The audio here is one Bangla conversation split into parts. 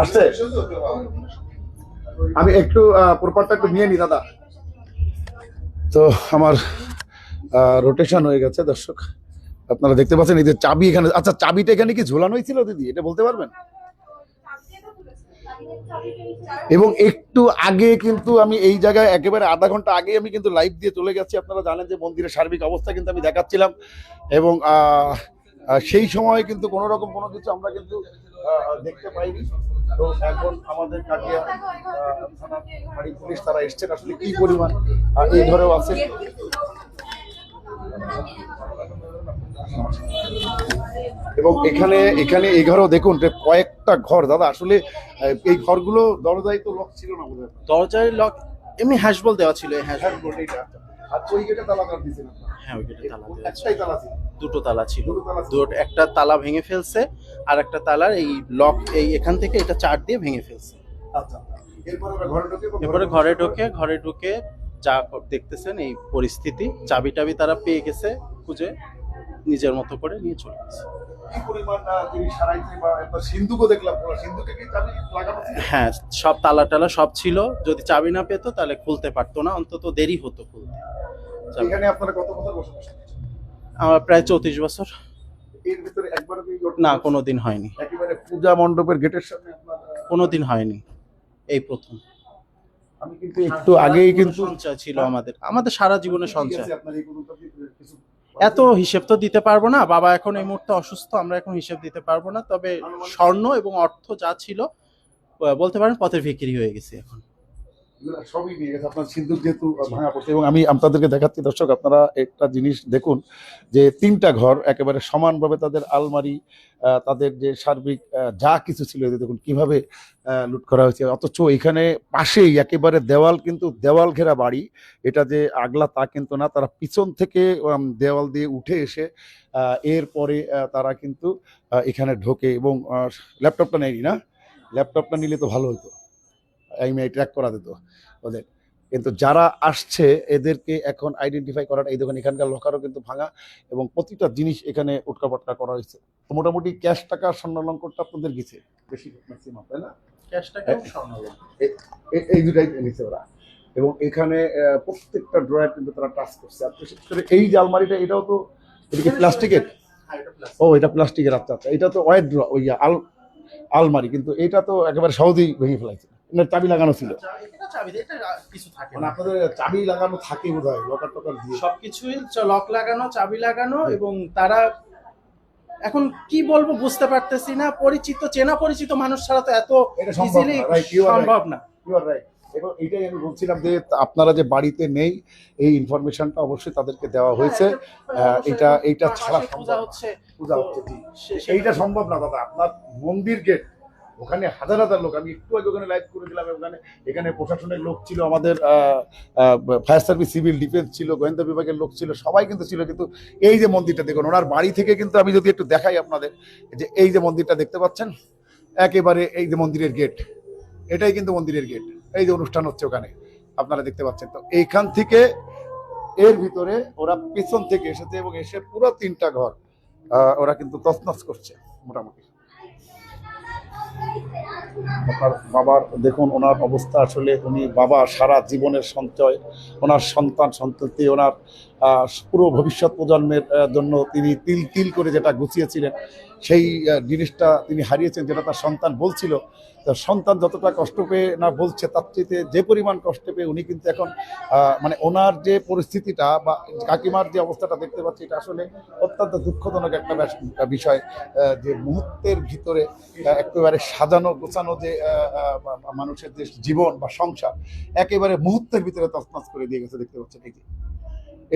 আসছে? আমি একটু প্রপারটা একটু নিয়ে নি দাদা। তো আমার রোটেশন হয়ে গেছে দর্শক। আপনারা দেখতে পাচ্ছেন এই যে চাবি এখানে আচ্ছা চাবিটা এখানে কি ঝোলানো হয়েছিল দিদি? এটা বলতে পারবেন? এবং একটু আগে কিন্তু আমি এই জায়গায় একেবারে আধা ঘণ্টা আগে আমি কিন্তু লাইভ দিয়ে চলে গেছি। আপনারা জানেন যে মন্দিরের সার্বিক অবস্থা কিন্তু আমি দেখাচ্ছিলাম। এবং আহ, সেই সময় কিন্তু কোনো রকম কোনো কিছু আমরা কিন্তু দেখতে পাইনি। তো এখন আমাদের কাটিয়া বাড়ি পুলিশ তারা এসছেন। আসলে কি পরিমাণ এই ধরেও আছে? এবং এখানে এখানে এই ঘরেও দেখুন যে কয়েকটা ঘর। দাদা আসলে এই ঘরগুলো দরজায় তো লক ছিল না বোধহয়? দরজায় লক এমনি হ্যাশবল দেওয়া ছিল এই হ্যাশ হ্যাঁ, এটা। আর ওই গেটে তালা কাট হ্যাঁ ওই গেটে তালা একটাই তালা ছিল। দুটো তালা ছিল। দুটো একটা তালা ভেঙে ফেলছে আর একটা তালার এই লক এই এখান থেকে এটা চার দিয়ে ভেঙে ফেলছে। আচ্ছা এরপরে ঘরে ঢোকে ঘরে ঢুকে যা দেখতেছেন এই পরিস্থিতি চাবি টাবি তারা পেয়ে গেছে খুঁজে নিজের মতো করে নিয়ে চলে গেছে? হ্যাঁ সব তালা টালা সব ছিল। যদি চাবি না পেতো তাহলে খুলতে পারতো না অন্তত দেরি হতো খুলতে। এখানে আপনারা কত বছর বসবাস করছেন? আমার প্রায় চৌত্রিশ বছর। না কোনো দিন হয়নি। একেবারে পূজা মণ্ডপের গেটের সামনে কোনো দিন হয়নি। এই প্রথম। আমি কিন্তু একটু আগেই কিন্তু সঞ্চয় ছিল আমাদের। আমাদের সারা জীবনে সঞ্চয়। এত হিসেব তো দিতে পারব না। বাবা এখন এই মুহূর্তে অসুস্থ আমরা এখন হিসেব দিতে পারব না। তবে স্বর্ণ এবং অর্থ যা ছিল বলতে পারেন পথের বিক্রি হয়ে গেছে এখন। এবং আমি দর্শক, আপনারা একটা জিনিস দেখুন, যে তিনটা ঘর একেবারে সমানভাবে তাদের আলমারি তাদের যে সার্বিক যা কিছু ছিল দেখুন কীভাবে লুট করা হয়েছে। অথচ এখানে পাশেই একেবারে দেওয়াল, কিন্তু দেওয়াল ঘেরা বাড়ি। এটা যে আগলা তা কিন্তু না, তারা পিছন থেকে দেওয়াল দিয়ে উঠে এসে এরপরে তারা কিন্তু এখানে ঢোকে। এবং ল্যাপটপটা নেয়নি না? ল্যাপটপটা নিলে তো ভালো হতো। আইএমআই ট্র্যাক করা দিত ওদের। কিন্তু যারা আসছে এদেরকে এখন আইডেন্টিফাই করাটা এই দেখুন এখানকার লকারও কিন্তু ভাঙা এবং প্রতিটা জিনিস এখানে উটকাপটকা করা হয়েছে। তো মোটামুটি ক্যাশ টাকা স্বর্ণালঙ্করটা আপনাদের গেছে? বেশি ম্যাক্সিমাম তাই না? ক্যাশটাকেও স্বর্ণ এ- এই দুটাই নিছে ওরা। এবং এখানে প্রত্যেকটা ড্রয়ার কিন্তু তারা টাচ করছে। আর বিশেষ করে এই যে আলমারিটা এটাও তো এটা কি প্লাস্টিকের। ও এটা প্লাস্টিকের আচ্ছা আচ্ছা। এটা তো ওয়েট ড্র ওই আল আলমারি। কিন্তু এটা তো একেবারে সহজেই ভেঙে ফেলাইছে। চাবি লাগানো ছিল। কিছু থাকে মানে আপনাদের চাবি লাগানো থাকে বোধ হয় লকার টকার দিয়ে। সবকিছুই লক লাগানো চাবি লাগানো এবং তারা এখন কি বলব বুঝতে পারতেছি না পরিচিত চেনা পরিচিত মানুষ ছাড়া তো এত এটা সম্ভব ইজিলি না. সম্ভব এবং এটাই আমি বলছিলাম যে আপনারা যে বাড়িতে নেই এই ইনফরমেশনটা অবশ্যই তাদেরকে দেওয়া হয়েছে। আহ, এটা এইটা ছাড়া পাশে সম্ভব পূজা হচ্ছে এইটা সম্ভব না দাদা। আপনার মন্দির গেট ওখানে হাজার হাজার লোক। আমি একটু আগে ওখানে লাইভ করে দিলাম ওখানে এখানে প্রশাসনের লোক ছিল, আমাদের ফায়ার সার্ভিস সিভিল ডিফেন্স ছিল, গোয়েন্দা বিভাগের লোক ছিল, সবাই কিন্তু ছিল। কিন্তু এই যে মন্দিরটা দেখুন, ওনার বাড়ি থেকে কিন্তু আমি যদি একটু দেখাই আপনাদের, যে এই যে মন্দিরটা দেখতে পাচ্ছেন, একেবারে এই যে মন্দিরের গেট এটাই কিন্তু মন্দিরের গেট এই যে অনুষ্ঠান হচ্ছে ওখানে, আপনারা দেখতে পাচ্ছেন। তো এইখান থেকে এর ভিতরে ওরা পেছন থেকে এসেছে এবং এসে পুরো তিনটা ঘর ওরা কিন্তু তছনছ করছে মোটামুটি। আপনার বাবার, দেখুন, ওনার অবস্থা আসলে উনি বাবা সারা জীবনের সঞ্চয়, ওনার সন্তান সন্ততি, ওনার পুরো ভবিষ্যৎ প্রজন্মের জন্য তিনি তিল তিল করে যেটা গুছিয়েছিলেন। সেই জিনিসটা তিনি হারিয়েছেন যেটা তার সন্তান বলছিল তার সন্তান যতটা কষ্ট পেয়ে না বলছে, তার চেয়ে যে পরিমাণ কষ্ট পেয়ে উনি কিন্তু এখন মানে ওনার যে পরিস্থিতিটা বা কাকিমার যে অবস্থাটা দেখতে পাচ্ছি, এটা আসলে অত্যন্ত দুঃখজনক একটা বিষয় যে মুহূর্তের ভিতরে একেবারে সাজানো, গোছানো যে মানুষের যে জীবন বা সংসার, একেবারে মুহূর্তের ভিতরে তছনছ করে দিয়ে গেছে দেখতে পাচ্ছেন এই।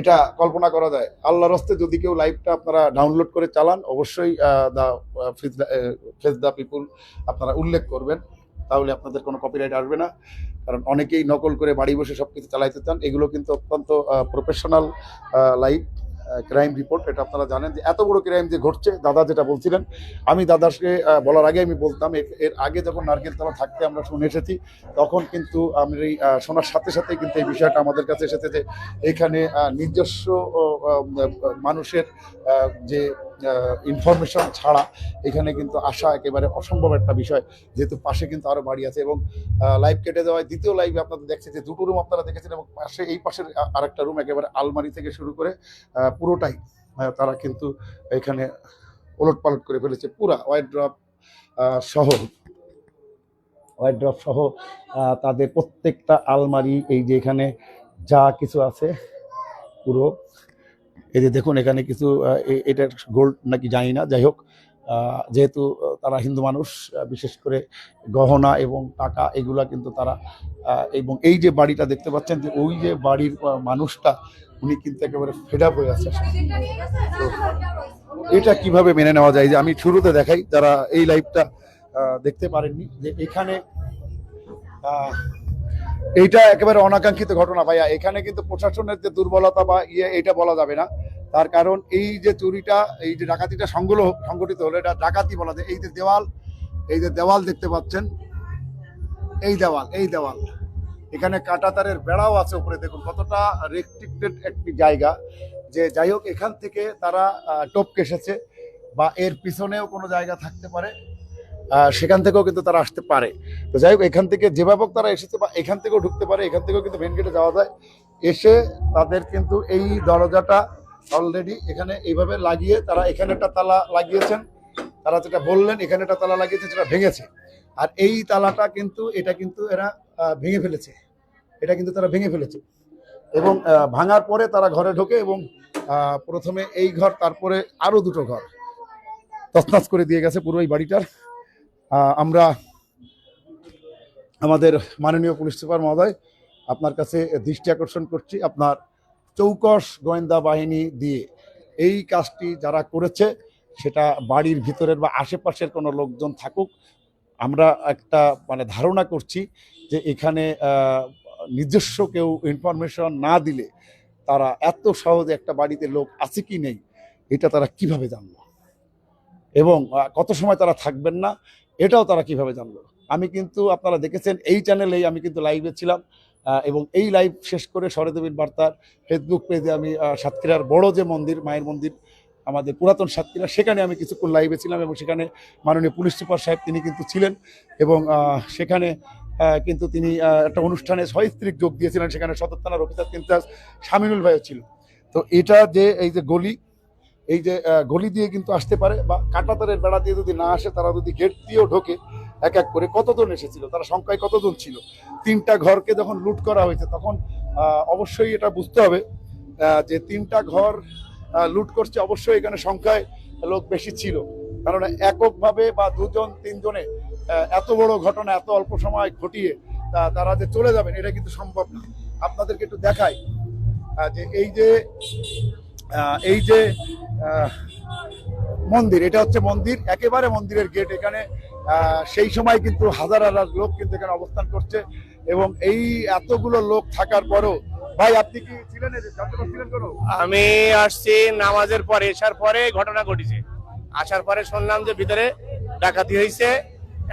এটা কল্পনা করা যায়। আল্লাহর হস্তে যদি কেউ লাইভটা আপনারা ডাউনলোড করে চালান, অবশ্যই দা ফেস দ্য পিপুল আপনারা উল্লেখ করবেন। তাহলে আপনাদের কোনো কপিরাইট আসবে না। কারণ অনেকেই নকল করে বাড়ি বসে সব কিছু চালাইতে চান। এগুলো কিন্তু অত্যন্ত প্রফেশনাল লাইভ ক্রাইম রিপোর্ট এটা আপনারা জানেন যে এত বড় ক্রাইম যে ঘটছে, দাদা যেটা বলছিলেন, আমি দাদাকে বলার আগে আমি বলতাম, এর- আগে যখন নারকেলতলা থাকতে আমরা শুনে এসেছি, তখন কিন্তু আমি শোনার সাথে সাথে কিন্তু এই বিষয়টা আমাদের কাছে এসেছে যে এখানে নিজস্ব মানুষের যে ইনফরমেশন ছাড়া এখানে কিন্তু আসা একেবারে অসম্ভব একটা বিষয়, যেহেতু পাশে কিন্তু আরও বাড়ি আছে এবং লাইভ কেটে দেওয়ায় দ্বিতীয় লাইভে আপনাদের দেখছে যে দুটো রুম আপনারা দেখেছেন এবং পাশে, এই পাশের আরেকটা রুম একেবারে আলমারি থেকে শুরু করে পুরোটাই তারা কিন্তু এখানে ওলট পালট করে ফেলেছে, পুরা ওয়াইড ড্রপ সহ। ওয়াইড ড্রপ সহ তাদের প্রত্যেকটা আলমারি, এই যে এখানে যা কিছু আছে, পুরো এই যে দেখুন এখানে কিছু আহ, এ- এটা গোল্ড নাকি জানি না যাই হোক যেহেতু তারা হিন্দু মানুষ বিশেষ করে গহনা এবং টাকা এগুলা কিন্তু তারা এবং এই যে বাড়িটা দেখতে পাচ্ছেন যে ওই যে বাড়ির মানুষটা উনি কিন্তু একেবারে ফেড আপ হয়ে আছে। এটা কীভাবে মেনে নেওয়া যায়? যে আমি শুরুতে দেখাই যারা এই লাইভটা দেখতে পারেননি যে এখানে এইটা একেবারে অনাকাঙ্ক্ষিত ঘটনা ভাইয়া। এখানে কিন্তু প্রশাসনের যে দুর্বলতা বা ইয়ে এটা বলা যাবে না। তার কারণ এই যে চুরিটা, এই যে ডাকাতিটা সংগ্রহ সংগঠিত হলো, এটা ডাকাতি বলা যায়। এই যে দেওয়াল, এই যে দেওয়াল দেখতে পাচ্ছেন। এই দেওয়াল এই দেওয়াল। এখানে কাটাতারের বেড়াও আছে উপরে। দেখুন, কতটা রেস্ট্রিক্টেড একটি জায়গা। যে যাই হোক, এখান থেকে তারা টপকে এসেছে বা এর পিছনেও কোনো জায়গা থাকতে পারে। সেখান থেকেও কিন্তু তারা আসতে পারে। তো যাই হোক, এখান থেকে যেভাবে তারা এসেছে বা এখান থেকেও ঢুকতে পারে, এখান থেকেও কিন্তু মেন গেটে যাওয়া যায়। এসে তাদের কিন্তু এই দরজাটা অলরেডি এখানে এইভাবে লাগিয়ে তারা এখানে একটা তালা লাগিয়েছেন। তারা যেটা বললেন, এখানে একটা তালা লাগিয়েছে সেটা ভেঙেছে। আর এই তালাটা কিন্তু, এটা কিন্তু এরা ভেঙে ফেলেছে। এটা কিন্তু তারা ভেঙে ফেলেছে। এবং ভাঙার পরে তারা ঘরে ঢোকে এবং প্রথমে এই ঘর, তারপরে আরও দুটো ঘর তছনছ করে দিয়ে গেছে পুরো এই বাড়িটার। আমরা আমাদের মাননীয় পুলিশ সুপার মহোদয় আপনার কাছে দৃষ্টি আকর্ষণ করছি আপনার চৌকস গোয়েন্দা বাহিনী দিয়ে। এই কাজটি যারা করেছে, সেটা বাড়ির ভিতরের বা আশেপাশের কোনো লোকজন থাকুক। আমরা একটা মানে ধারণা করছি যে এখানে নিজস্ব কেউ ইনফরমেশন না দিলে তারা এত সহজে একটা বাড়িতে লোক আছে কি নেই, এটা তারা কীভাবে জানলো? এবং কত সময় তারা থাকবেন না? এটাও তারা কীভাবে জানলো? আমি কিন্তু, আপনারা দেখেছেন, এই চ্যানেলেই আমি কিন্তু লাইভে ছিলাম এবং এই লাইভ শেষ করে সরেদেবীর বার্তার ফেসবুক পেজে আমি সাতক্ষীরার বড় যে মন্দির, মায়ের মন্দির, আমাদের পুরাতন সাতক্ষীরা, সেখানে আমি কিছুক্ষণ লাইভে ছিলাম এবং সেখানে মাননীয় পুলিশ সুপার সাহেব তিনি কিন্তু ছিলেন এবং সেখানে কিন্তু তিনি একটা অনুষ্ঠানে সস্ত্রীক যোগ দিয়েছিলেন, সেখানে সদর থানার অফিসার কিন্তু শামিনুল ভাইও ছিল। তো এটা যে, এই যে গলি এই যে গলি দিয়ে কিন্তু আসতে পারে বা কাটাতারের বেড়া দিয়ে যদি না আসে, তারা যদি গেট দিয়েও ঢোকে এক এক করে, কতজন এসেছিল? তারা সংখ্যায় কতজন ছিল? তিনটা ঘরকে যখন লুট করা হয়েছে, তখন অবশ্যই এটা বুঝতে হবে যে তিনটা ঘর লুট করছে, অবশ্যই এখানে সংখ্যায় লোক বেশি ছিল। কারণ এককভাবে বা দুজন, তিনজনে এত বড় ঘটনা, এত অল্প সময় ঘটিয়ে তারা যে চলে যাবেন, এটা কিন্তু সম্ভব না। আপনাদেরকে একটু দেখাই যে এই যে এই যে মন্দির, এটা হচ্ছে মন্দির, একেবারে মন্দিরের গেট এখানে সেই সময় কিন্তু হাজার হাজার লোক কিন্তু এখানে অবস্থান করছে এবং এই এতগুলো লোক থাকার পরও, ভাই, আপনি কি ছিলেন আমি আসছি নামাজের পরে, এসার পরে ঘটনা ঘটেছে। আসার পরে শুনলাম যে ভিতরে ডাকাতি হয়েছে,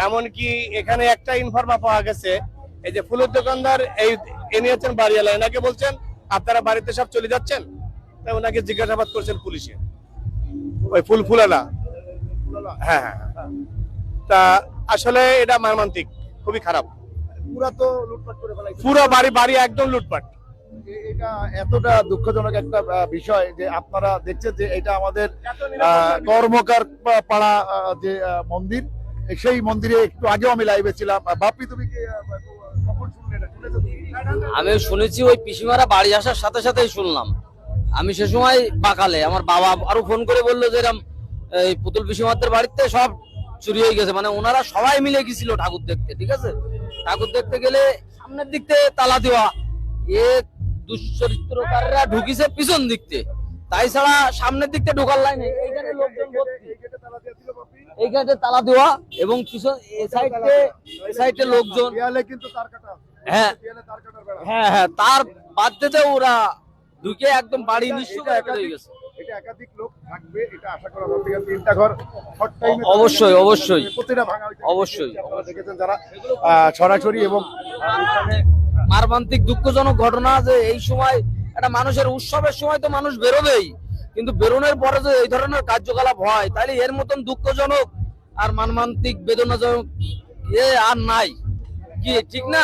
এমনকি এখানে একটা ইনফরমা পাওয়া গেছে, এই যে ফুলের দোকানদার, এই এনে হচ্ছেন বাড়িওয়ালা এনাকে বলছেন, আপনারা বাড়িতে সব চলে যাচ্ছেন? তাই ওনাকে জিজ্ঞাসাবাদ করছেন পুলিশে। ওই ফুল ফুলালা। হ্যাঁ হ্যাঁ হ্যাঁ। তা আসলে এটা মর্মান্তিক খুবই খারাপ। পুরা তো লুটপাট করে পুরো বাড়ি বাড়ি একদম লুটপাট। এটা এতটা দুঃখজনক একটা বিষয় যে আপনারা দেখছেন যে এটা আমাদের আহ, কর্মকার পাড়া যে মন্দির সেই মন্দিরে একটু আগেও আমি লাইভে ছিলাম। বাপি তুমি কি? আমি শুনেছি ওই পিসিমারা বাড়ি আসার সাথে সাথেই শুনলাম। আমি সে সময় বাকালে। আমার বাবা আরও ফোন করে বলল যে এরম এই পুতুল পিসিমাদের বাড়িতে সব চুরি হয়ে গেছে। মানে ওনারা সবাই মিলে গেছিল ঠাকুর দেখতে ঠিক আছে? ঠাকুর দেখতে গেলে সামনের দিক থেকে তালা দেওয়া। এ দুশ্চরিত্রকাররা ঢুকিছে পিছন দিক থেকে তাই ছাড়া সামনের দিক থেকে ঢোকার লাইনে এইখানে লোকজন এই এইখানে তালা দেওয়া এবং পিছন এ সাইডে এ সাইডে লোকজন। হ্যাঁ। হ্যাঁ হ্যাঁ তার বাধ্যতে ওরা ঢুকে একদম বাড়ি নিশ্চয় একাধিক- গেছে এটা একাধিক লোক থাকবে এটা আশা করা যাচ্ছে তিনটা ঘর অবশ্যই, অবশ্যই। প্রতিটা ভাঙা। অবশ্যই। আপনারা দেখেছেন যারা সরাসরি এবং মারমান্তিক দুঃখজনক ঘটনা যে এই সময় একটা মানুষের উৎসবের সময় তো মানুষ বেরোবেই কিন্তু বেরোনোর পরে যে এই ধরনের কার্যকলাপ হয় তাহলে এর মতন দুঃখজনক আর মানমান্তিক বেদনাজনক এ আর নাই কি ঠিক না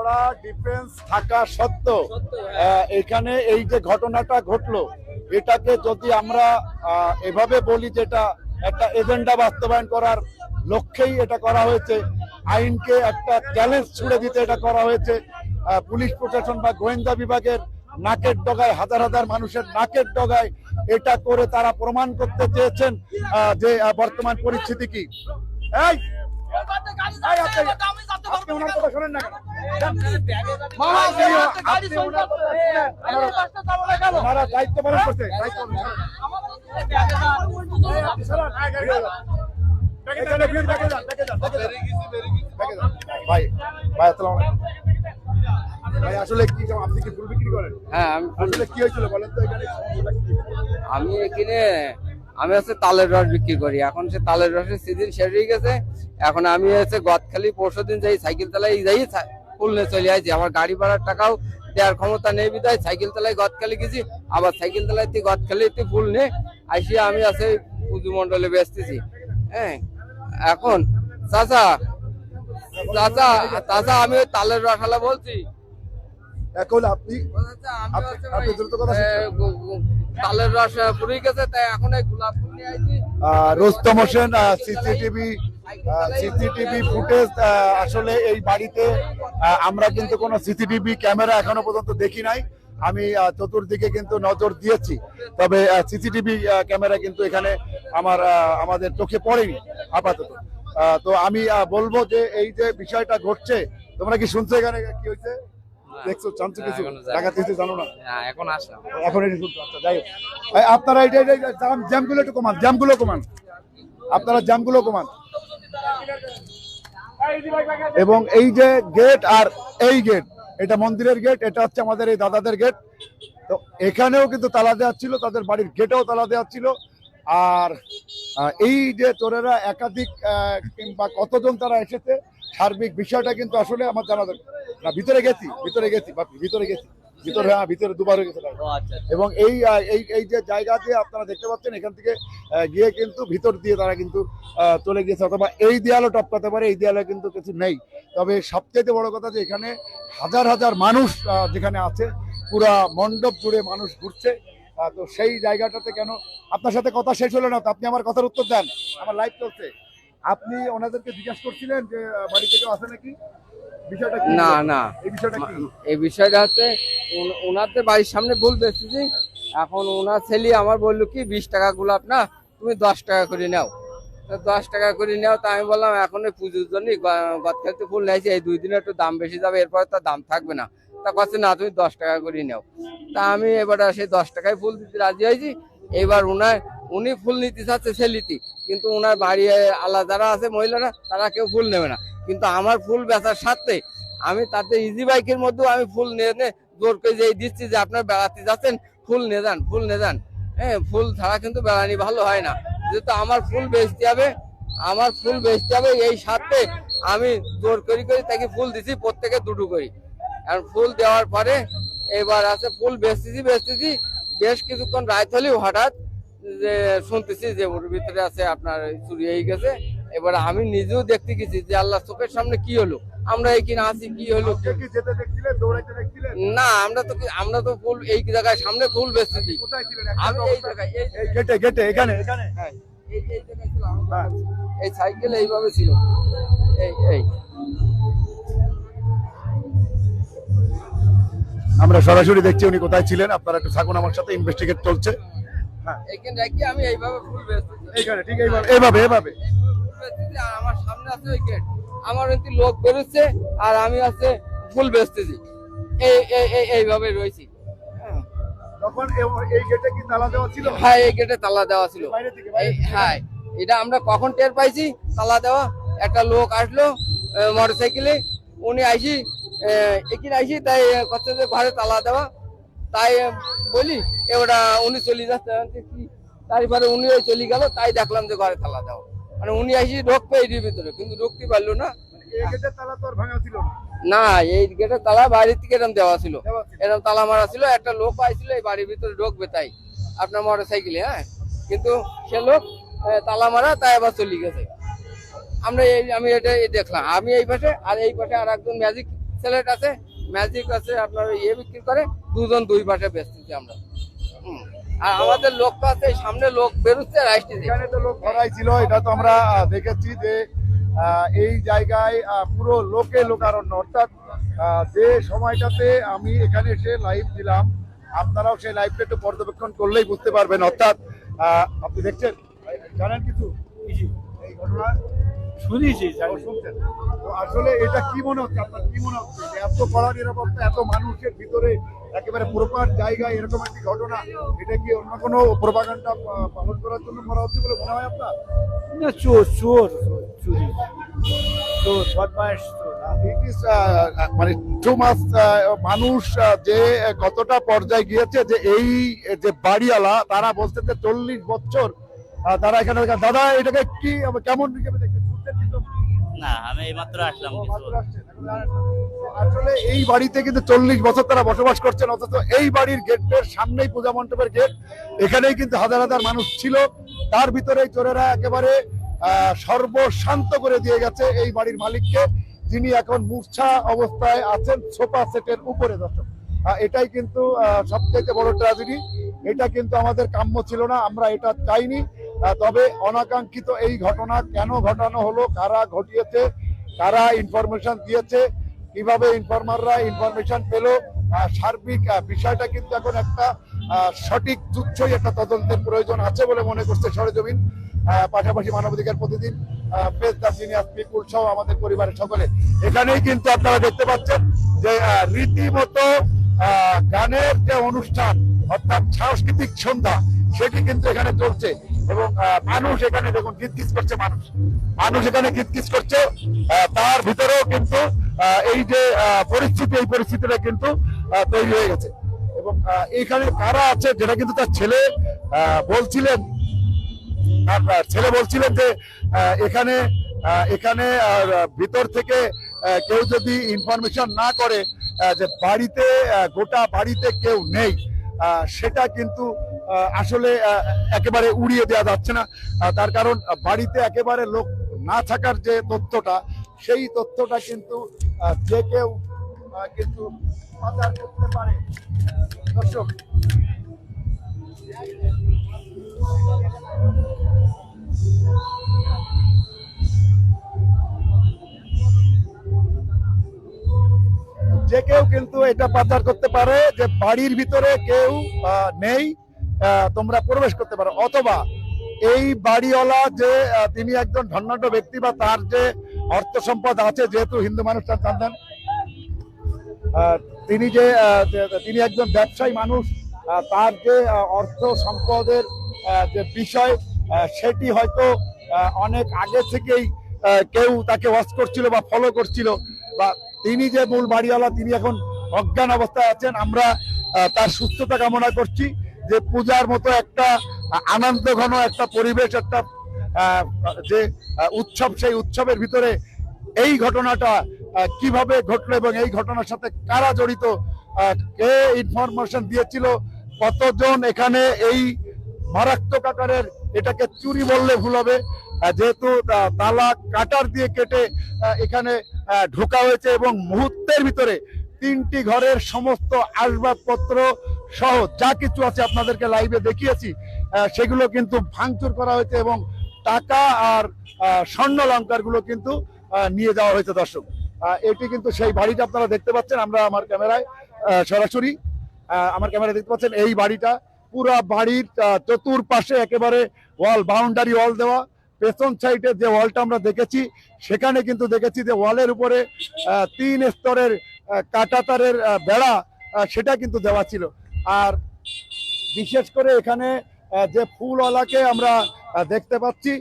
কড়া ডিফেন্স থাকা সত্ত্বেও এখানে এই যে ঘটনাটা ঘটলো, এটাকে যদি আমরা এভাবে বলি যেটা একটা এজেন্ডা বাস্তবায়ন করার লক্ষ্যেই এটা করা হয়েছে, আইনকে একটা চ্যালেঞ্জ ছুড়ে দিতে এটা করা হয়েছে পুলিশ প্রশাসন বা গোয়েন্দা বিভাগের নাকের ডগায়, হাজার হাজার মানুষের নাকের ডগায় এটা করে তারা প্রমাণ করতে চেয়েছেন যে বর্তমান পরিস্থিতি কি। এই দায়িত্ব পালন করছে। ভাই ভাই আসসালামু ভাই আসলে কি আপনি কি ফুল বিক্রি করেন? হ্যাঁ আমি আসলে কি হয়েছিল বলেন তো এখানে? আমি এখানে আমি হচ্ছে তালের রস বিক্রি করি। এখন সে তালের রসের সিজন শেষ হয়ে গেছে। এখন আমি হচ্ছে গদখালি পরশু দিন যাই, সাইকেল চালাই যাই ফুল নিয়ে চলে আসি। আমার গাড়ি ভাড়ার টাকাও দেওয়ার ক্ষমতা নেই বিদায় সাইকেল চালাই গদখালি গেছি। আবার সাইকেল চালাইতে গদখালিতে ফুল নিয়ে আসি আমি আছে পুজো মন্ডলে বেচতেছি হ্যাঁ এখন চাচা চাচা চাচা, আমি ওই তালের রসালা বলছি। এখন আপনি আপনি- দ্রুত কথা তালের রস ফুরিয়ে গেছে তাই এখন এই গোলাপ ফুল নিয়ে আইছি। Rostam Hossain CCTV CCTV footage আসলে এই বাড়িতে আমরা কিন্তু কোনো সিসিটিভি ক্যামেরা এখনও পর্যন্ত দেখি নাই। আমি চতুর্দিকে কিন্তু নজর দিয়েছি। তবে সিসিটিভি ক্যামেরা কিন্তু এখানে আমার আমাদের চোখে পড়েনি আপাতত। তো আমি বলব যে এই যে বিষয়টা ঘটছে তোমরা কি শুনছো এখানে কি হয়েছে? দেখছ জানছো কিছু এখনও জানি। না। টাকা কিছু জানো না? এখন আসলাম। এখন এটি শুনতে আচ্ছা যাই আপনারা জ্যামগুলো একটু কমান জ্যামগুলো কমান। আপনারা জ্যামগুলো কমান। এবং এই যে গেট আর এই গেট এটা মন্দিরের গেট এটা হচ্ছে আমাদের এই দাদাদের গেট। তো এখানেও কিন্তু তালা দেওয়া ছিল তাদের বাড়ির গেটেও তালা দেওয়া ছিল। আর এই যে চোরেরা একাধিক কিংবা কতজন তারা এসেছে সার্বিক বিষয়টা কিন্তু আসলে আমার জানা দরকার। না ভিতরে গেছি ভিতরে গেছি ভিতরে গেছি। ভিতরে হ্যাঁ ভিতরে দুবার হয়ে গেছে আচ্ছা এবং এই এই এই যে জায়গা দিয়ে আপনারা দেখতে পাচ্ছেন এখান থেকে গিয়ে কিন্তু ভিতর দিয়ে তারা কিন্তু চলে গিয়েছে অথবা এই দেয়ালও টপকাতে পারে এই দেয়ালে কিন্তু কিছু নেই। তবে সবচেয়ে বড় কথা যে এখানে হাজার হাজার মানুষ যেখানে আছে পুরা মণ্ডপ জুড়ে মানুষ ঘুরছে। তো সেই জায়গাটাতে কেন আপনার সাথে কথা শেষ হলো না? তো আপনি আমার কথার উত্তর দেন। আমার লাইভ চলছে। আপনি ওনাদেরকে জিজ্ঞাসা করছিলেন যে আহ, বাড়ি থেকে আসে নাকি? বিষয়টা না না। এই বিষয়টা হচ্ছে ওনাদের বাড়ির সামনে ভুল বেচতেছি এখন ওনার ছেলে আমার বলল কি বিশ টাকা গোলাপ না তুমি দশ টাকা করে নাও। তো দশ টাকা করে নাও তা আমি বললাম এখন এই পুজোর জন্য গতকালতে ফুল নিয়েছি এই দুই দিনে একটু দাম বেশি যাবে এরপরে তো দাম থাকবে না। তা কথা না তুমি দশ টাকা করে নাও। তা আমি এবার সেই দশ টাকায় ফুল দিতে রাজি হয়েছি। এবার উনার উনি ফুল নিতে চাচ্ছে ছেলিতি কিন্তু ওনার বাড়ি আলাদা যারা আছে, মহিলারা, তারা কেউ ফুল নেবে না। কিন্তু আমার ফুল বেচার সাথে আমি তাতে ইজি বাইকের মধ্যেও আমি ফুল নিয়ে জোর করে যে দিচ্ছি যে আপনার বেড়াতে যাচ্ছেন, ফুল নিয়ে যান, ফুল নিয়ে যান। হ্যাঁ ফুল ছাড়া কিন্তু বেড়ানি ভালো হয় না। যেহেতু আমার ফুল বেচতে হবে, আমার ফুল বেচতে হবে, এই সাথে আমি জোর করি করি তাকে ফুল দিছি, প্রত্যেকে দুটো করি। কারণ ফুল দেওয়ার পরে এবার আছে, ফুল বেচতেছি বেচতেছি, বেশ কিছুক্ষণ রাত হলেও হঠাৎ যে শুনতেছি যে ওর ভিতরে আছে আপনার চুরি হয়ে গেছে। এবার আমি নিজেও দেখতে গেছি যে আল্লাহ চোখের সামনে কি হলো। আমরা এইখানে আছি কি হলো? না আমরা তো আমরা তো ফুল এই জায়গায় সামনে ফুল বেচতেছি। আমি এই জায়গায় গেটে গেটে এখানে হ্যাঁ। এই সাইকেল এইভাবে ছিল। এই এই। আমরা সরাসরি দেখছি উনি কোথায় ছিলেন। আপনারা একটু থাকুন আমার সাথে ইনভেস্টিগেট চলছে। এইখানে রাখি আমি এইভাবে ফুল বেচতেছি এইখানে ঠিক এইভাবে। এইভাবে এইভাবে। ফুল বেচতেছি আর আমার সামনে আছে ওই গেট আমার একটি লোক বেরোচ্ছে আর আমি আছে ফুল বেচতেছি এই এই এই এইভাবে রয়েছি। হ্যাঁ। তখন এই গেটে কি তালা দেওয়া ছিল? হ্যাঁ এই গেটে তালা দেওয়া ছিল? হ্যাঁ। এটা আমরা কখন টের পাইছি? তালা দেওয়া। একটা লোক আসলো মোটর সাইকেলে উনি আইসি এখানে আইসি তাই কত ঘরে তালা দেওয়া। তাই বলি এবারে উনি চলে যাচ্ছে কি? তারপরে উনি ওই চলে গেল তাই দেখলাম যে ঘরে তালা দেওয়া। মানে উনি আইসি ঢোকবে এটির ভিতরে কিন্তু ঢুকতে পারল না? না। এই গেটে তালা বাইরে থেকে এরকম দেওয়া ছিল। এরকম তালা মারা ছিল একটা লোক আইছিল এই বাড়ির ভিতরে ঢুকবে তাই আপনার মোটর সাইকেলে হ্যাঁ? কিন্তু সে লোক তালা মারা তাই আবার চলে গেছে। আমরা এই আমি এটা দেখলাম। আমি এই পাশে আর এই পাশে আর একজন ম্যাজিক সেলেট আছে ম্যাজিক আছে, আপনার ইয়ে বিক্রি করে, দুজন দুই পাশে বেচতেছি আমরা। আর আমাদের সামনে লোক বেরোচ্ছে এখানে তো লোক ছিল, এটা তো আমরা দেখেছি যে এই জায়গায় পুরো অর্থাৎ যে সময়টাতে আমি এখানে এসে দিলাম, আপনারাও সেই লাইভটা একটু পর্যবেক্ষণ করলেই বুঝতে পারবেন। অর্থাৎ আপনি দেখছেন? জানেন কিছু? এই ঘটনা শুনেছি আসলে এটা কি মনে হচ্ছে? আপনার কি মনে হচ্ছে? এত কড়া নিরাপত্তা এত মানুষের ভিতরে একেবারে প্রপার জায়গায় এরকম একটি ঘটনা এটা কি অন্য কোনো প্রপাগান্ডা পালন করার জন্য করা হচ্ছে বলে মনে হয় আপনার? না চোর চোর চুরি চোর। মানে টু মাস মানুষ যে কতটা পর্যায়ে গিয়েছে যে এই যে বাড়িওয়ালা তারা বলছে যে চল্লিশ বছর তারা এখানে দাদা এটাকে কি কেমন হিসেবে কিছু? না, আমি আসলাম আসলে এই বাড়িতে কিন্তু চল্লিশ বছর তারা বসবাস করছেন, অথচ এই বাড়ির গেটের সামনেই পূজা মণ্ডপের গেট, এখানেই কিন্তু হাজার হাজার মানুষ ছিল। তার ভিতরে চোরেরা একেবারে সর্বশান্ত করে দিয়ে গেছে এই বাড়ির মালিককে, যিনি এখন মূর্ছা অবস্থায় আছেন, সোফা সেটের উপরে দর্শক। এটাই কিন্তু সবথেকে বড় ট্র্যাজেডি এটা কিন্তু আমাদের কাম্য ছিল না, আমরা এটা চাইনি। তবে অনাকাঙ্ক্ষিত এই ঘটনা কেন ঘটানো হলো, কারা ঘটিয়েছে, কারা ইনফরমেশন দিয়েছে, কীভাবে ইনফরমাররা ইনফরমেশন পেল সার্বিক বিষয়টা কিন্তু এখন একটা সঠিক তুচ্ছই একটা তদন্তের প্রয়োজন আছে বলে মনে করছে সরেজমিন। পাশাপাশি মানবাধিকার প্রতিদিন আমাদের পরিবারের সকলে। এখানেই কিন্তু আপনারা দেখতে পাচ্ছেন যে রীতিমতো গানের যে অনুষ্ঠান, অর্থাৎ সাংস্কৃতিক সন্ধ্যা, সেটি কিন্তু এখানে চলছে। এবং মানুষ এখানে দেখুন গিজ করছে মানুষ। মানুষ এখানে গিজ করছে। তার ভিতরেও কিন্তু এই যে পরিস্থিতি, এই পরিস্থিতিটা কিন্তু তৈরি হয়ে গেছে। এবং এখানে কারা আছে যেটা কিন্তু তার ছেলে বলছিলেন। তার ছেলে বলছিলেন যে এখানে এখানে ভিতর থেকে কেউ যদি ইনফরমেশন না করে যে বাড়িতে গোটা বাড়িতে কেউ নেই সেটা কিন্তু আসলে একেবারে উড়িয়ে দেওয়া যাচ্ছে না। তার কারণ বাড়িতে একেবারে লোক না থাকার যে তথ্যটা, সেই তথ্যটা কিন্তু যে কেউ কিন্তু পাচার করতে পারে। দর্শক, যে কেউ কিন্তু এটা পাচার করতে পারে যে বাড়ির ভিতরে কেউ নেই। তোমরা প্রবেশ করতে পারো। অথবা এই বাড়িওয়ালা যে তিনি একজন ধন্যাঢ্য ব্যক্তি বা তার যে অর্থ সম্পদ আছে, যেহেতু হিন্দু মানুষ তার জানতেন তিনি যে তিনি একজন ব্যবসায়ী মানুষ তার যে অর্থ সম্পদের যে বিষয় সেটি হয়তো অনেক আগে থেকেই কেউ তাকে ওয়াচ করছিল বা ফলো করছিল। বা তিনি যে মূল বাড়িওয়ালা, তিনি এখন অজ্ঞান অবস্থায় আছেন, আমরা তার সুস্থতা কামনা করছি। যে পূজার মতো একটা আনন্দ ঘন একটা পরিবেশ, একটা যে উৎসব, সেই উৎসবের ভিতরে এই ঘটনাটা কীভাবে ঘটলো এবং এই ঘটনার সাথে কারা জড়িত কে ইনফরমেশন দিয়েছিল, কতজন এখানে এই মারাত্মক আকারের এটাকে চুরি বললে ভুল হবে যেহেতু তালা কাটার দিয়ে কেটে এখানে ঢোকা হয়েছে এবং মুহূর্তের ভিতরে তিনটি ঘরের সমস্ত আসবাবপত্র সহ যা কিছু আছে আপনাদেরকে লাইভে দেখিয়েছি সেগুলো কিন্তু ভাঙচুর করা হয়েছে এবং টাকা আর স্বর্ণ অলংকারগুলো কিন্তু নিয়ে যাওয়া হয়েছে দর্শক। এটি কিন্তু সেই বাড়িটা আপনারা দেখতে পাচ্ছেন, আমরা আমার ক্যামেরায় সরাসরি আমার ক্যামেরা দেখতে পাচ্ছেন এই বাড়িটা। পুরো বাড়ির চতুর্পাশে একেবারে ওয়াল বাউন্ডারি ওয়াল দেওয়া। পেছন সাইডে যে ওয়ালটা আমরা দেখেছি, সেখানে কিন্তু দেখেছি যে ওয়ালের উপরে তিন স্তরের কাঁটাতারের বেড়া সেটা কিন্তু দেওয়া ছিল। আর বিশেষ করে এখানে যে ফুলওয়ালাকে আমরা দেখতে পাচ্ছি।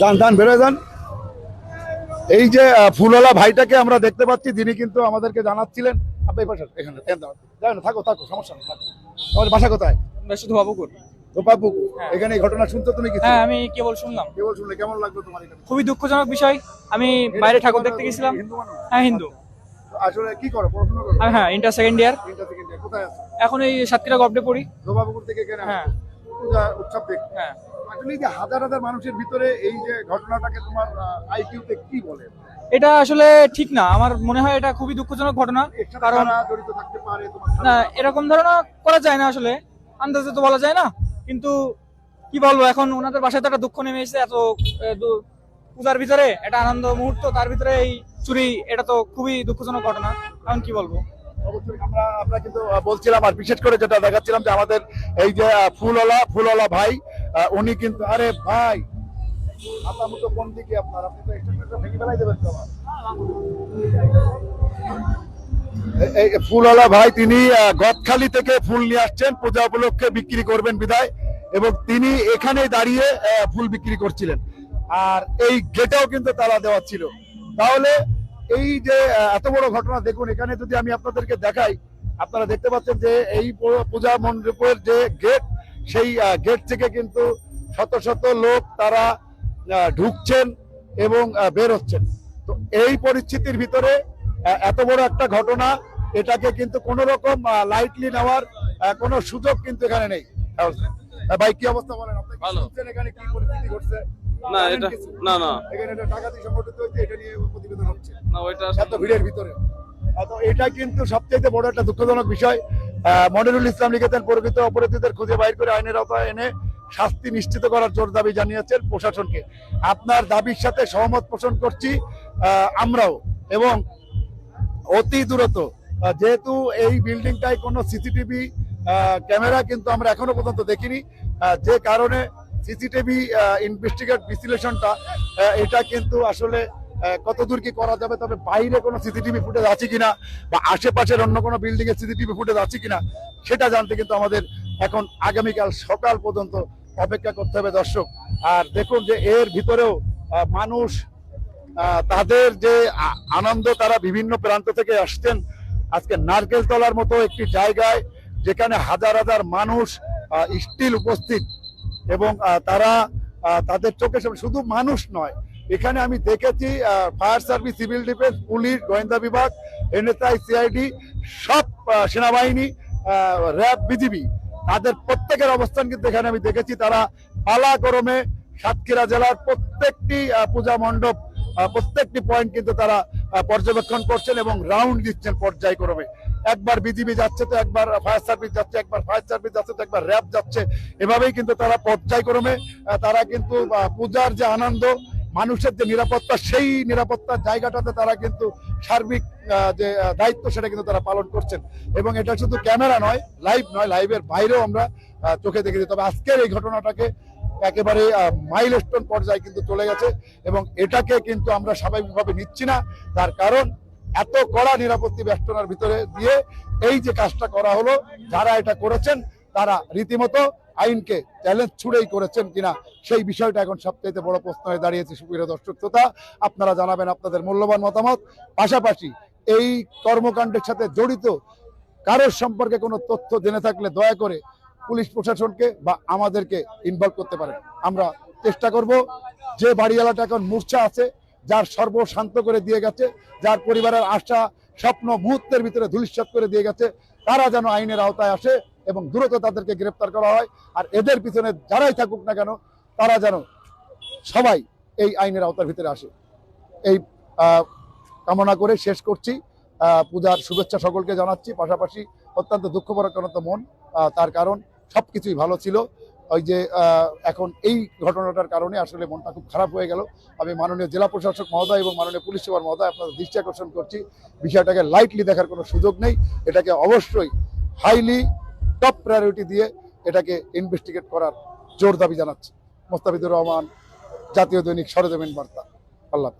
যান যান বেরোয় যান। এই যে ফুলওয়ালা ভাইটাকে আমরা দেখতে পাচ্ছি যিনি কিন্তু আমাদেরকে জানাচ্ছিলেন। আপনি এই এখানে এখানে থাকো থাকো সমস্যা নেই তোমার বাসা কোথায়? শুধু বাবুকুর গোপালপুকুর এখানে ঘটনা শুনছো তুমি কি হ্যাঁ আমি কেবল শুনলাম। কেবল শুনলে কেমন লাগল তোমার খুবই দুঃখজনক বিষয়। আমি বাইরে ঠাকুর দেখতে গেছিলাম। হ্যাঁ হিন্দু। আসলে কি করো পড়াশোনা করো? হ্যাঁ ইন্টার সেকেন্ড ইয়ার তিনটা সেকেন্ড ইয়ার কোথায় আছো? এখন এই সাতক্ষীরা গবডে পড়ি। ধোবাপুকুর থেকে এখানে হ্যাঁ। পূজা উৎসব দেখতে। হ্যাঁ। আসলে যে হাজার হাজার মানুষের ভিতরে এই যে ঘটনাটাকে তোমার আইকিউতে কি বলে? এটা আসলে ঠিক না। আমার মনে হয় এটা খুবই দুঃখজনক ঘটনা। কারণ জড়িত থাকতে পারে না এরকম ধারণা করা যায় না আসলে। আন্দাজে তো বলা যায় না। কিন্তু কি বলব এখন ওনাদের বাসায় তো একটা দুঃখ নেমে এসেছে। এত পূজার ভিতরে একটা আনন্দ মুহূর্ত তার ভিতরে এই চুরি, এটা তো খুবই দুঃখজনক ঘটনা। এখন কি বলব? অবশ্যই আমরা আমরা কিন্তু বলছিলাম আর বিশেষ করে যেটা দেখাচ্ছিলাম যে আমাদের এই যে ফুলওয়ালা ভাই উনি কিন্তু, আরে ভাই আপনার? আপনি এই ফুলওয়ালা ভাই, তিনি গদখালি থেকে ফুল নিয়ে আসছেন, পূজা উপলক্ষে বিক্রি করবেন বিদায়, এবং তিনি এখানে দাঁড়িয়ে ফুল বিক্রি করছিলেন। আর এই গেটেও কিন্তু তালা দেওয়া ছিল। তাহলে এই যে এত বড় ঘটনা, দেখুন, এখানে যদি আমি আপনাদেরকে দেখাই, আপনারা দেখতে পাচ্ছেন যে এই পূজা মণ্ডপের যে গেট, সেই গেট থেকে কিন্তু শত শত লোক তারা ঢুকছেন এবং বের হচ্ছেন। তো এই পরিস্থিতির ভিতরে এত বড় একটা ঘটনা, এটাকে কিন্তু কোন রকম লাইটলি নেওয়ার কোনো সুযোগ কিন্তু এখানে নেই। ভাই কি অবস্থা বলেন? আপনি। শুনছেন এখানে? কি পরিস্থিতি ঘটছে? না এটা না না। এখানে ডাকাতি সংগঠিত হয়েছে এটা নিয়ে প্রতিবেদন হচ্ছে। না ওইটা এত ভিড়ের ভিতরে। তো এটা কিন্তু সবচেয়ে বড় একটা দুঃখজনক বিষয়। মনিরুল ইসলাম লিখেছেন প্রকৃত অপরাধীদের খুঁজে বাইর করে আইনের আওতায় এনে শাস্তি নিশ্চিত করার জোর দাবি জানিয়েছেন প্রশাসনকে। আপনার দাবির সাথে সহমত পোষণ করছি আহ, আমরাও। এবং অতি দ্রুত যেহেতু এই বিল্ডিংটায় কোনো সিসিটিভি ক্যামেরা কিন্তু আমরা এখনও পর্যন্ত দেখিনি যে কারণে সিসিটিভি ইনভেস্টিগেট বিশ্লেষণটা এটা কিন্তু আসলে কতদূর কি করা যাবে, তবে বাইরে কোনো সিসিটিভি ফুটেজ আছে কিনা, বা আশেপাশের অন্য কোনো বিল্ডিং এর সিসিটিভি ফুটেজ আছে কিনা, সেটা জানতে কিন্তু আমাদের এখন আগামীকাল সকাল পর্যন্ত অপেক্ষা করতে হবে, দর্শক। আর দেখুন যে এর ভিতরেও মানুষ তাদের যে আনন্দ, তারা বিভিন্ন প্রান্ত থেকে আসছেন। আজকে নারকেল তলার মতো একটি জায়গায়, যেখানে হাজার হাজার মানুষ স্টিল উপস্থিত। এবং তারা তাদের চোখে সামনে শুধু মানুষ নয়, এখানে আমি দেখেছি fire service, civil defence, police, গোয়েন্দা বিভাগ এনএসআই সিআইডি সব সেনাবাহিনী র্যাব, বিজিবি, তাদের প্রত্যেকের অবস্থান কিন্তু এখানে আমি দেখেছি। তারা পালা গরমে সাতক্ষীরা জেলার প্রত্যেকটি পূজা মণ্ডপ প্রত্যেকটি পয়েন্ট কিন্তু তারা পর্যবেক্ষণ করছেন এবং রাউন্ড দিচ্ছেন পর্যায়ক্রমে। একবার বিজিবি যাচ্ছে তো একবার ফায়ার সার্ভিস যাচ্ছে, একবার ফায়ার সার্ভিস যাচ্ছে তো একবার র্যাব যাচ্ছে। এভাবেই কিন্তু তারা পর্যায়ক্রমে তারা কিন্তু পূজার যে আনন্দ, মানুষের যে নিরাপত্তা, সেই নিরাপত্তার জায়গাটাতে তারা কিন্তু সার্বিক যে দায়িত্ব সেটা কিন্তু তারা পালন করছেন। এবং এটা শুধু ক্যামেরা নয় লাইভ নয় লাইভের বাইরেও আমরা চোখে দেখেছি। তবে আজকের এই ঘটনাটাকে একেবারে মাইল স্টোন পর্যায়ে কিন্তু চলে গেছে। এবং এটাকে কিন্তু আমরা স্বাভাবিকভাবে নিচ্ছি না। তার কারণ এত কড়া নিরাপত্তি বেষ্টনার ভিতরে দিয়ে এই যে কাজটা করা হলো, যারা এটা করেছেন, তারা রীতিমতো আইনকে চ্যালেঞ্জ ছুড়েই করেছেন কিনা, সেই বিষয়টা এখন সবচাইতে বড় প্রশ্ন হয়ে দাঁড়িয়েছে সুপ্রিয় দর্শক শ্রোতা। আপনারা জানাবেন আপনাদের মূল্যবান মতামত। পাশাপাশি এই কর্মকাণ্ডের সাথে জড়িত কারোর সম্পর্কে কোনো তথ্য জেনে থাকলে দয়া করে পুলিশ প্রশাসনকে বা আমাদেরকে ইনভলভ করতে পারেন। আমরা চেষ্টা করব, যে বাড়িওয়ালাটা এখন মূর্ছা আছে যার সর্বশান্ত করে দিয়ে গেছে, যার পরিবারের আশা, স্বপ্ন, মুহূর্তের ভিতরে ধূলিসাৎ করে দিয়ে গেছে, তারা যেন আইনের আওতায় আসে এবং দ্রুত তাদেরকে গ্রেপ্তার করা হয়। আর এদের পিছনে যারাই থাকুক না কেন, তারা যেন সবাই এই আইনের আওতার ভিতরে আসে। এই কামনা করে শেষ করছি। পূজার শুভেচ্ছা সকলকে জানাচ্ছি। পাশাপাশি অত্যন্ত দুঃখ পরাক্রান্ত মন তার কারণ সব কিছুই ভালো ছিল। ওই যে এখন এই ঘটনাটার কারণে আসলে মনটা খুব খারাপ হয়ে গেল। আমি মাননীয় জেলা প্রশাসক মহোদয় এবং মাননীয় পুলিশ সুপার মহোদয় আপনাদের দৃষ্টি আকর্ষণ করছি। বিষয়টাকে লাইটলি দেখার কোনো সুযোগ নেই। এটাকে অবশ্যই হাইলি টপ প্রায়োরিটি দিয়ে এটাকে ইনভেস্টিগেট করার জোর দাবি জানাচ্ছি। মোস্তাফিজুর রহমান, জাতীয় দৈনিক সরজমিন বার্তা। আল্লাহ।